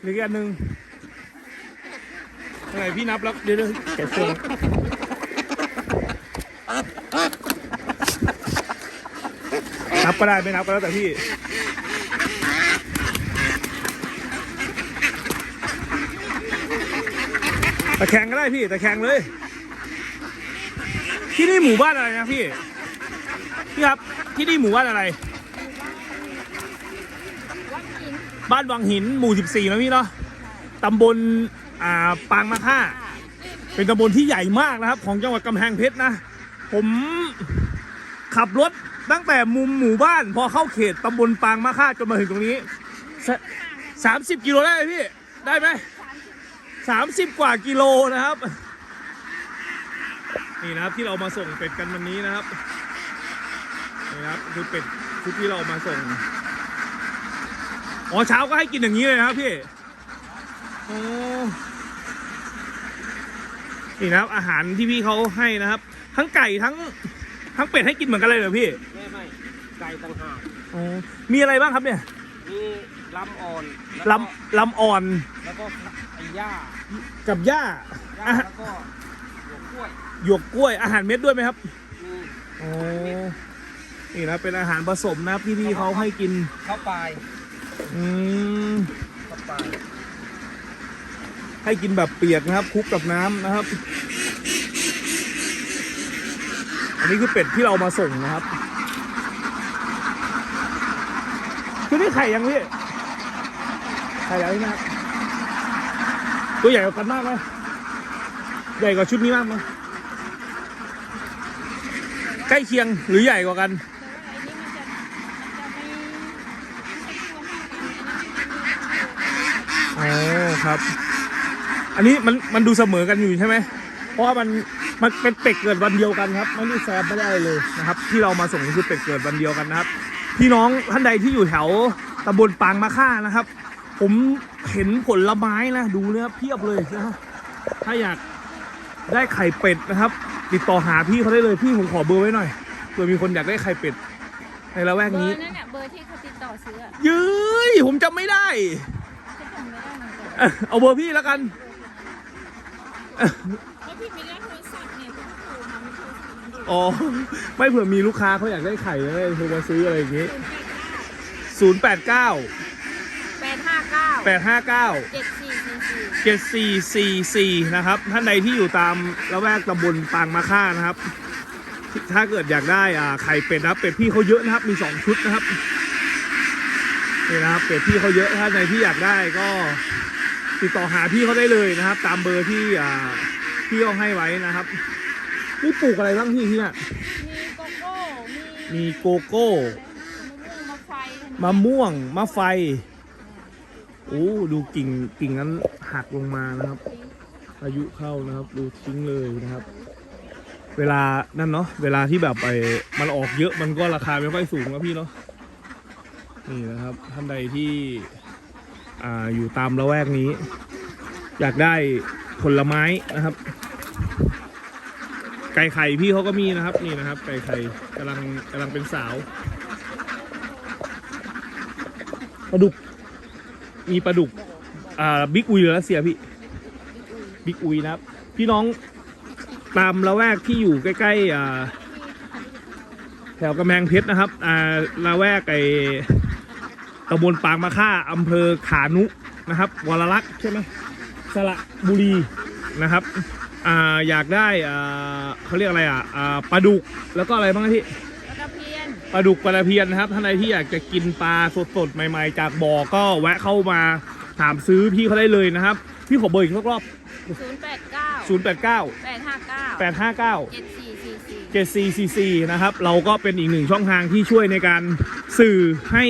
เหลืออีกอันหนึ่งอะไหนพี่นับแล้วเดี๋ยวเดี๋ยวแกะเสื้อนับก็ได้ไม่นับก็แล้วแต่พี่ ตะแคงก็ได้พี่ตะแคงเลย ที่นี่หมู่บ้านอะไรนะพี่ พี่ครับที่นี่หมู่บ้านอะไร บ้านวังหินหมู่ 14นะพี่เนาะตำบลอ่าปางมะค่า เป็นตำบลที่ใหญ่มากนะครับ ของจังหวัดกำแพงเพชรนะ ผมขับรถตั้งแต่มุมหมู่บ้าน พอเข้าเขตตำบลปางมะค่าจนมาถึงตรงนี้สามสิบกิโลได้ไหมพี่ ได้ไหมสามสิบกว่ากิโลนะครับ นี่นะครับที่เรามาส่งเป็ดกันวันนี้นะครับนี่นะครับคือเป็ดชุดที่เรามาส่ง อ๋อเช้าก็ให้กินอย่างนี้เลยนะครับพี่โอ้นี่นะครับ อาหารที่พี่เขาให้นะครับ ทั้งไก่ทั้งทั้งเป็ดให้กินเหมือนกันเลยเหรอพี่ไม่ไม่ไก่ต่างหากอ๋อมีอะไรบ้างครับเนี่ยมีลำอ่อนลำลำอ่อนแล้วก็ไอ้หญ้ากับหญ้าหญ้าอาหารแล้วก็หัวกล้วยหยวกกล้วยอาหารเม็ดด้วยไหมครับมีอ๋อนี่นะเป็นอาหารผสมนะครับที่พี่เขาให้กิน ข้าวปลาย อืมให้กินแบบเปียกนะครับคลุกกับน้ำนะครับ อันนี้คือเป็ดที่เรามาส่งนะครับคือนี่ไข่ยังพี่ไข่แล้วใช่ไหมครับตัวใหญ่กว่ากันมากไหมใหญ่กว่าชุดนี้มากไหมใกล้เคียงหรือใหญ่กว่ากัน อ๋ อครับ อันนี้มันมันดูเสมอกันอยู่ใช่ไหมเพราะว่ามันมันเป็นเป็ดเกิดวันเดียวกันครับไม่ได้แซมไม่ได้เลยนะครับ ที่เรามาส่งก็คือเป็ดเกิดวันเดียวกันนะครับ พี่น้องท่านใดที่อยู่แถวตำบลปางมะค่านะครับ ผมเห็นผลไม้นะดูนะครับเพียบเลยนะฮะถ้าอยากได้ไข่เป็ดนะครับ ติดต่อหาพี่เขาได้เลยพี่ผมขอเบอร์ไว้หน่อยเผื่อมีคนอยากได้ไข่เป็ดในละแวกเบอนี้ร์นั่นแหละเบอร์ที่เขาติดต่อซื้ออะยื้ยผมจำไม่ได้ฉันจำไม่ได้ เหมือนกันเอ้ยเอาเบอร์พี่แล้วกันเพราะพี่ไม่ได้โทรศัพท์เนี่ยพี่โทรมาไม่โทรศัพท์มันอ๋อไม่เผื่อมีลูกค้าเขาอยากได้ไข่แล้วโทรมาซื้ออะไรอย่างงี้ศูนย์แปดเก้าแปดห้าเก้าแปดห้าเก้าเจ็ดสี่สี่สี่เจ็ดสี่สี่สี่นะครับ ท่านใดที่อยู่ตามละแวกตำบลปางมะค่านะครับ ถ้าเกิดอยากได้อ่าไข่เป็ดนะครับเป็ดพี่เขาเยอะนะครับมีสองชุดนะครับนี่นะครับเป็ดพี่เขาเยอะถ้าในที่อยากได้ก็ ติดต่อหาพี่เขาได้เลยนะครับ ตามเบอร์ที่อ่าพี่เขาให้ไว้นะครับนี่ปลูกอะไรบ้างพี่ที่เนี่ยมีโกโก้ มีมีโกโก้มะม่วงมะไฟมะม่วงมะไฟโอ้ดูกิ่งกิ่งนั้นหักลงมานะครับ อายุเข้านะครับ ดูทิ้งเลยนะครับ เวลานั่นเนาะเวลาที่แบบไปมันออกเยอะมันก็ราคาไม่ค่อยสูงนะพี่เนาะนี่นะครับท่านใดที่ อ่าอยู่ตามละแวกนี้ อยากได้ผลไม้นะครับ ไก่ไข่พี่เขาก็มีนะครับนี่นะครับ ไก่ไข่กำลังกำลังเป็นสาวปลาดุก มีปลาดุกอ่าบิ๊กอุยหรือรัสเซียพี่บิ๊กอุยนะครับ พี่น้องตามละแวกที่อยู่ใกล้ๆอ่าแถวกำแพงเพชรนะครับอ่าละแวกไอ ตำบลปางมะค่าอำเภอขานุนะครับวรลักษณ์ใช่ไหมสระบุรีนะครับอ่าอยากได้อ่าเขาเรียกอะไรอะอ่าปลาดุกแล้วก็อะไรบ้างนะพี่แล้วก็เพียนปลาดุกปลาเพียนนะครับท่านใดที่อยากจะกินปลาสดๆใหม่ๆ จากบ่อก็แวะเข้ามาถามซื้อพี่เขาได้เลยนะครับ พี่ขอเบอร์อีกสักรอบ ศูนย์แปดเก้า0 8 9 แปดห้าเก้า8 5 9 เจ็ดสี่สี่สี่ 7 4 4 4นะครับ เราก็เป็นอีกหนึ่งช่องทางที่ช่วยในการสื่อให้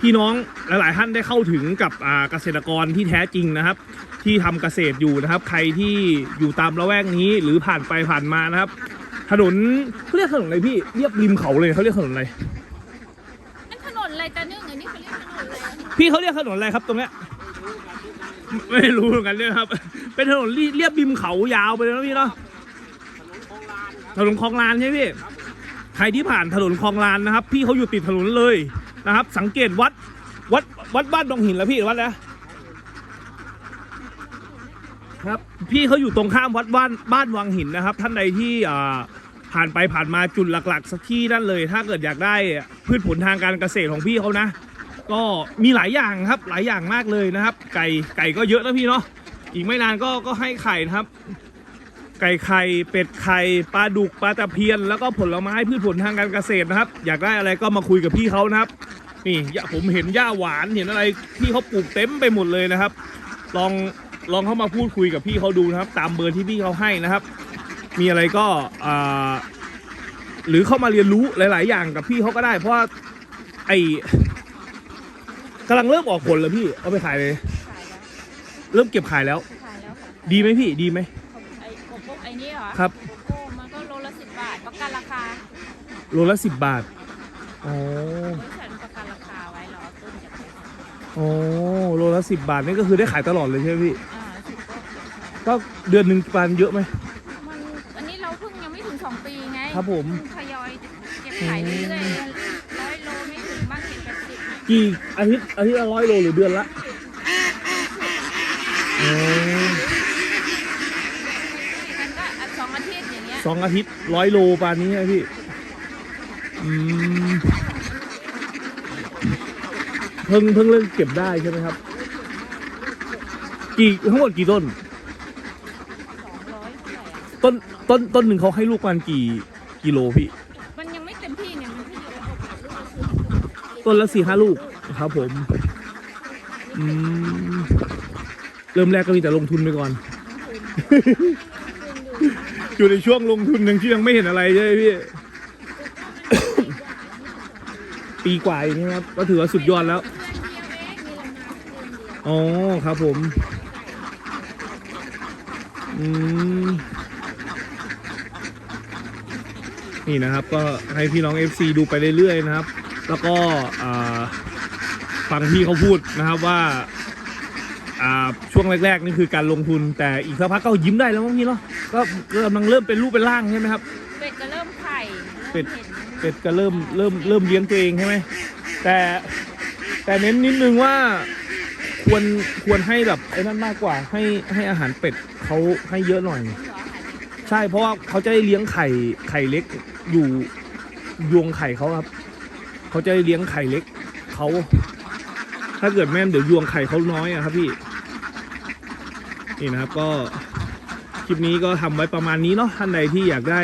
พี่น้องหลาย ๆ ท่านได้เข้าถึงกับอ่าเกษตรกรที่แท้จริงนะครับ ที่ทำเกษตรอยู่นะครับ ใครที่อยู่ตามละแวกนี้หรือผ่านไปผ่านมานะครับ ถนนเขาเรียกถนนอะไรพี่เรียบริมเขาเลยเขาเรียกถนนอะไรนั่นถนนอะไรตาเนื่องอันนี้เขาเรียกถนนอะไรอะพี่เขาเรียกถนนอะไรครับตรงเนี้ยไม่ไม่รู้เหมือนกันเนี่ยครับ เป็นถนนเรียบริมเขายาวไปเลยนะพี่เนาะถนนคลองลานใช่ไหมพี่ใครที่ผ่านถนนคลองลานนะครับ พี่เขาอยู่ติดถนนเลย นะครับ สังเกตวัดวัดวัดบ้านดงหินแล้วพี่วัดแล้ครับ พี่เขาอยู่ตรงข้ามวัดบ้านบ้านวังหินนะครับ ท่านใดที่อ่าผ่านไปผ่านมาจุดหลัก ๆ สักที่นั่นเลย ถ้าเกิดอยากได้พืชผลทางการเกษตรของพี่เขานะ ก็มีหลายอย่างครับหลายอย่างมากเลยนะครับ ไก่ไก่ก็เยอะนะพี่เนาะอีกไม่นานก็ก็ให้ไข่นะครับ ไก่ไข่ เป็ดไข่ปลาดุกปลาตะเพียน แล้วก็ผลไม้พืชผลทางการเกษตรนะครับ อยากได้อะไรก็มาคุยกับพี่เขานะครับ นี่อย่าผมเห็นหญ้าหวานเห็นอะไรพี่เขาปลูกเต็มไปหมดเลยนะครับ ลองลองเข้ามาพูดคุยกับพี่เขาดูนะครับ ตามเบอร์ที่พี่เขาให้นะครับ มีอะไรก็อ่าหรือเข้ามาเรียนรู้หลาย ๆ อย่างกับพี่เขาก็ได้ เพราะว่าไอกำลังเริ่มออกผลแล้วพี่เอาไปขายเลยขายแล้วเริ่มเก็บขายแล้วขายแล้วค่ะดีไหมพี่ดีไหม ไอ้โกโก้ไอ้นี่ เหรอครับโกโก้มันก็โลละสิบบาทประกันราคาโลละสิบบาทอ๋อบริษัทประกันราคาไว้เหรอต้นจากไหนอ๋อโลละสิบบาทนี่ก็คือได้ขายตลอดเลยใช่ไหมพี่อ่าสิบก็ก็เดือนหนึ่งปานเยอะไหม มันอันนี้เราเพิ่งยังไม่ถึงสองปีไงครับผม เพิ่งทยอยเก็บขายเรื่อยๆร้อยโลไม่ถึงบ้างเก็บแปดสิบกี่อาทิตย์อาทิตย์ละร้อยโลหรือเดือนละอ๋อ มันก็อะสองอาทิตย์อย่างเงี้ย สองอาทิตย์ร้อยโลปานนี้ใช่ไหมพี่ อืม เพิ่งเพิ่งเริ่มเก็บได้ใช่ไหมครับ กี่ทั้งหมดกี่ต้นสองร้อยเท่าไหร่อะต้นต้นต้นหนึ่งเขาให้ลูกมันกี่กิโลพี่ มันยังไม่เต็มที่เนี่ยมันเพิ่งอยู่ในลูกละสิบต้นละสี่ห้าลูกครับผม อืม เริ่มแรกก็มีแต่ลงทุนไปก่อน อยู่ในช่วงลงทุนหนึ่งที่ยังไม่เห็นอะไรใช่ไหมพี่ ปีกว่าอย่างนี้ครับ ก็ถือว่าสุดยอดแล้ว อ๋อครับผม อืม นี่นะครับ ก็ให้พี่น้อง FC ดูไปเรื่อยๆนะครับ แล้วก็ฟังพี่เขาพูดนะครับว่า ช่วงแรกๆนี่คือการลงทุนแต่อีกสักพักก็ยิ้มได้แล้วมั้งพี่เนาะก็กำลังเริ่มเป็นรูปเป็นร่างใช่ไหมครับ เป็ดก็เริ่มไข่เป็ดเริ่มเห็นเป็ดก็เริ่มเริ่มเริ่มเลี้ยงตัวเองใช่ไหมแต่แต่เน้นนิดนึงว่าควรควรให้แบบไอ้นั่นมากกว่าให้ให้อาหารเป็ดเขาให้เยอะหน่อยเหรออาหารใช่เพราะว่าเขาจะได้เลี้ยงไข่ไข่เล็กอยู่ยวงไข่เขาครับเขาจะได้เลี้ยงไข่เล็กเขาถ้าเกิดแม่นเดี๋ยวยวงไข่เขาน้อยอะครับพี่ นี่นะครับก็คลิปนี้ก็ทำไว้ประมาณนี้เนาะท่านใดที่อยากได้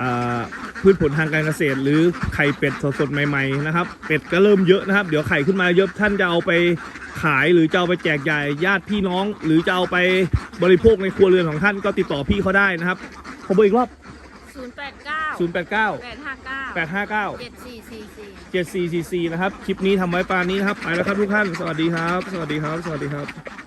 อ่าพืชผลทางการเกษตร หรือไข่เป็ดสดๆใหม่ๆนะครับ เป็ดก็เริ่มเยอะนะครับ เดี๋ยวไข่ขึ้นมาเยอะท่านจะเอาไปขายหรือจะเอาไปแจกจ่ายญาติพี่น้อง หรือจะเอาไปบริโภคในครัวเรือนของท่านก็ติดต่อพี่เขาได้นะครับขอเบอร์อีกรอบศูนย์แปดเก้า0 8 9แปดห้าเก้า8 5 9เจ็ดสี่สี่สี่7 4 4 4 นะครับ คลิปนี้ทำไว้ปานนี้นะครับ ไปแล้วครับทุกท่าน สวัสดีครับ สวัสดีครับ สวัสดีครับ